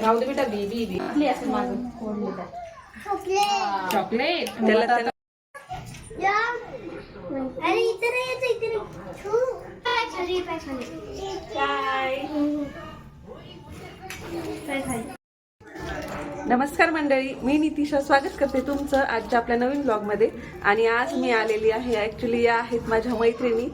राहू दे बेटा बी बी असेल चॉकलेट त्याला अरे इतर इतर काय खाली काय खाली काय नमस्कार मंडळी मी नितिशा. स्वागत करते तुमचं आजच्या आपल्या नवीन ब्लॉगमध्ये. आणि आज मी आलेली आहे ॲक्च्युली या आहेत माझ्या मैत्रिणी.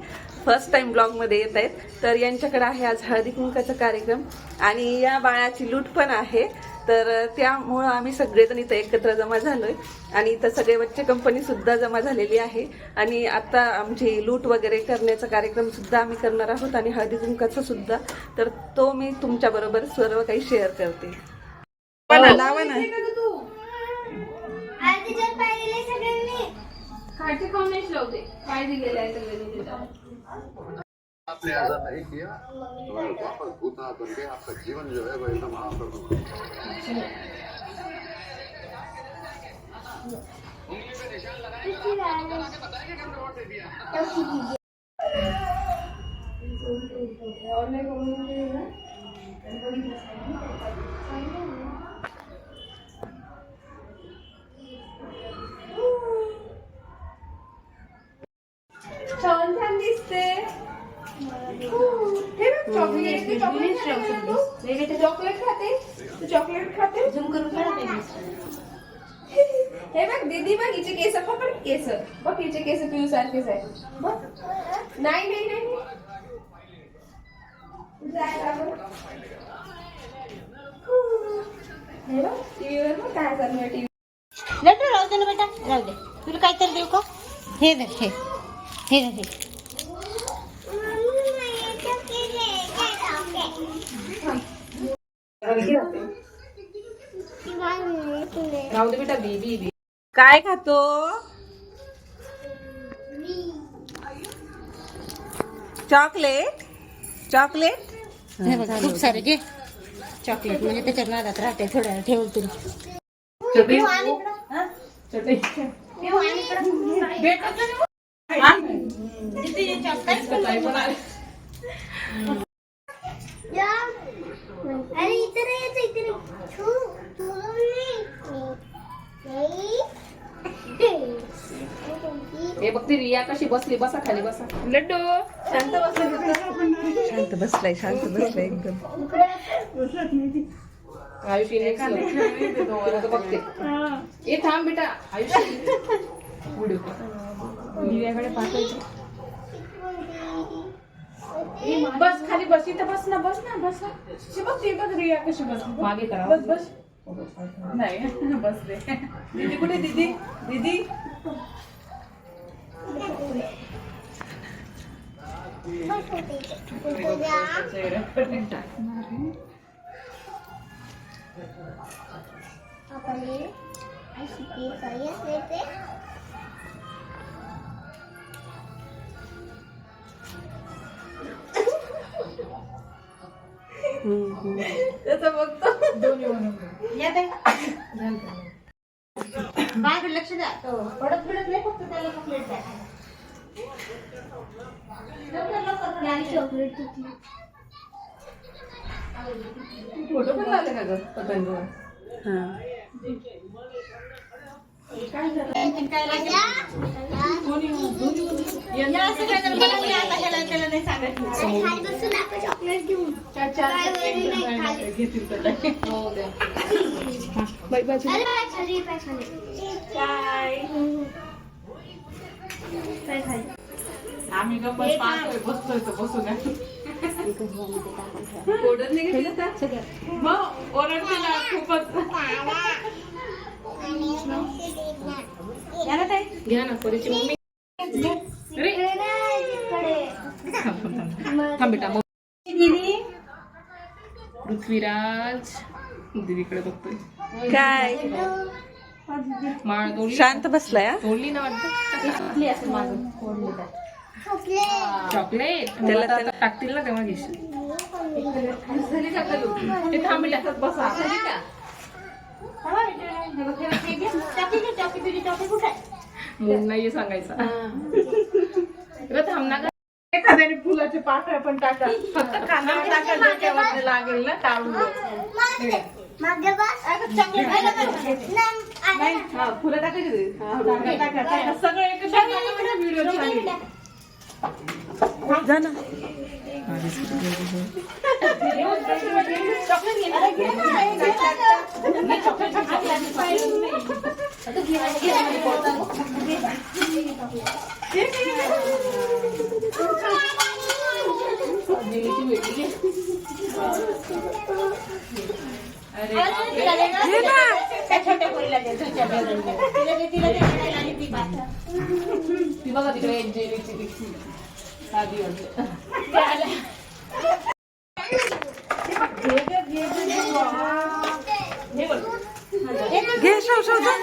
फर्स्ट टाइम ब्लॉगमध्ये येत आहेत. तर यांच्याकडे आहे आज हळदी कुंकाचा कार्यक्रम. आणि या बाळाची लूट पण आहे. तर त्यामुळं आम्ही सगळेजण इथं एकत्र जमा झालोय. आणि इथं सगळे बच्चे कंपनी सुद्धा जमा झालेली आहे. आणि आता आमची लूट वगैरे करण्याचा कार्यक्रम सुद्धा आम्ही करणार आहोत. आणि हळदी कुंकाचा सुद्धा. तर तो मी तुमच्याबरोबर सर्व काही शेअर करते. लावा ना आज तिच्यात पाहिलेले सगळ्यांनी खायचे खाऊन नाही लावते काय दिलेलं आहे सगळ्यांनी त्याच्यावर आपने ऐसा नहीं किया तो मैं वापस भूतनाथ बन के आपका जीवन जो है वो एकदम आराम कर दूंगा छान छान दिसते हे बघ चॉकलेट तू चॉकलेट खाते तू चॉकलेट खाते. तू चॉकलेट खाते. झूम करून हे बघ दीदी बघ हिचे केस पकड केस. बघ हिचे केस पिऊ सारखेच आहे बघ. नाही नाही नाही नाही. जायला बघ. हे बघ टीव्हीवर बघ काय चालू आहे टीव्ही. लड्डू राहू दे ना बेटा राहू दे. तुला काहीतरी देऊ का? हे दे हे. हे दे हे. राहू दे बेटा बी बी बी काय खातो? चॉकलेट? चॉकलेट? खूप सारे घे. चॉकलेट म्हणजे त्याच्यात नादात राहते थोड्या वेळ तुला अरे हे बघ ती रिया कशी बसली बसा खाली बसा. लड्डू शांत बसली शांत बसलाय शांत बसलाय एकदम. आयुषी नेक्स्ट बघते. ए थांब बेटा. आयुषी. व्हिडिओ दिव्याकडे पाठवायचं बस खाली बस इथं बस ना बस ना बस ना. शी बघ ती बघ रिया कशी बस? मागे करा. बस बस. नाही बस दे दीदी कुठे दीदी? दीदी? आपले त्याचं बघतो या ताई. बाहेर लक्ष द्या. तो पडत बिडत नाही फक्त त्याला चॉकलेट द्या चॉकलेट फोटो पण लावले का ग? पतंगवर हा. आम्ही गप्पा बसतोय तर बसू नये ओरडत नाही का तिला त्या? मग ओरडते ना खूपच या ना ताई. घ्या ना परीची मम्मी. तिकडे नाही, तिकडे. थांब बेटा मग. दीदी. पृथ्वीराज. दीदीकडे बघतोय. काय? माळ शांत बसलाय? तोडली ना वाटतं? Chocolate chocolate. त्याला- त्याला टाकतील ना तेव्हा घेशील. झाली का? आपल्याला लूट? ते थांब बेटा बसा झाली का टाकी घे टाकी तुझी टाकी कुठे आहे मूड नाहीये सांगायचा. एखाद्याने फुलाचे पाकळ्या पण टाका. फक्त कांदा टाका डोक्यावर लागेल ना टाळून मागे. बस. नाही हा फुलं टाकायची ते. हा, टाका, टाका, टाका. सगळं ती बघा तिकडे जेलीची साधी वाटते. घे शव शव जा.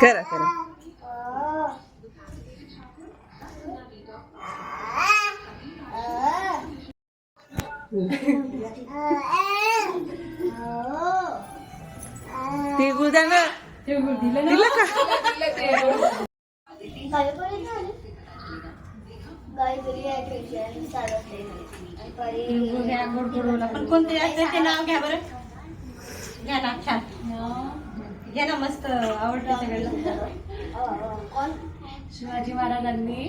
करा. करा ते गुळदाणं दिलं का? पण कोणतरी असतं ते नाव घ्या बरं घ्या ना छान घ्या ना मस्त आवडतं सगळ्यांना शिवाजी महाराजांनी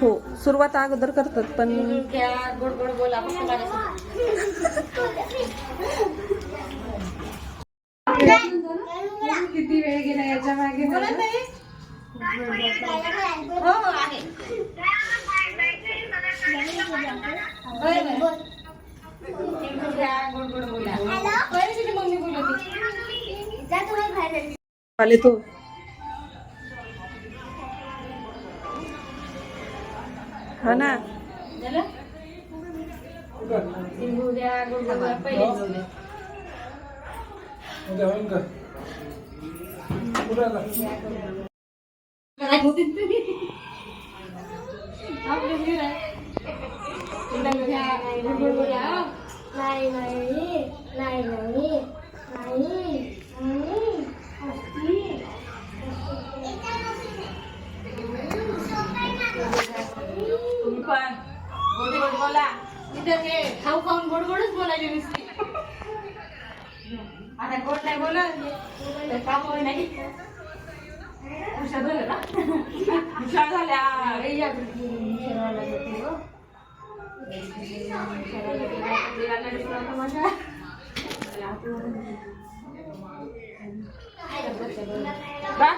हो सुरुवात अगोदर करतात पण गोड गोड बोला किती वेळ गेला याच्या मागे हो आहे गोड गोड बोला मम्मी बोलत आले तो. हा ना झालं तिळगुळ द्या गोड गोड गोड बोला इथं ते खाऊ खाऊन गोड गोडच बोलायचे नुसते आता गोड नाही बोलत तर काम होय नाही हुशार झालं ना हुशार झाल्या अरे या शर्वाला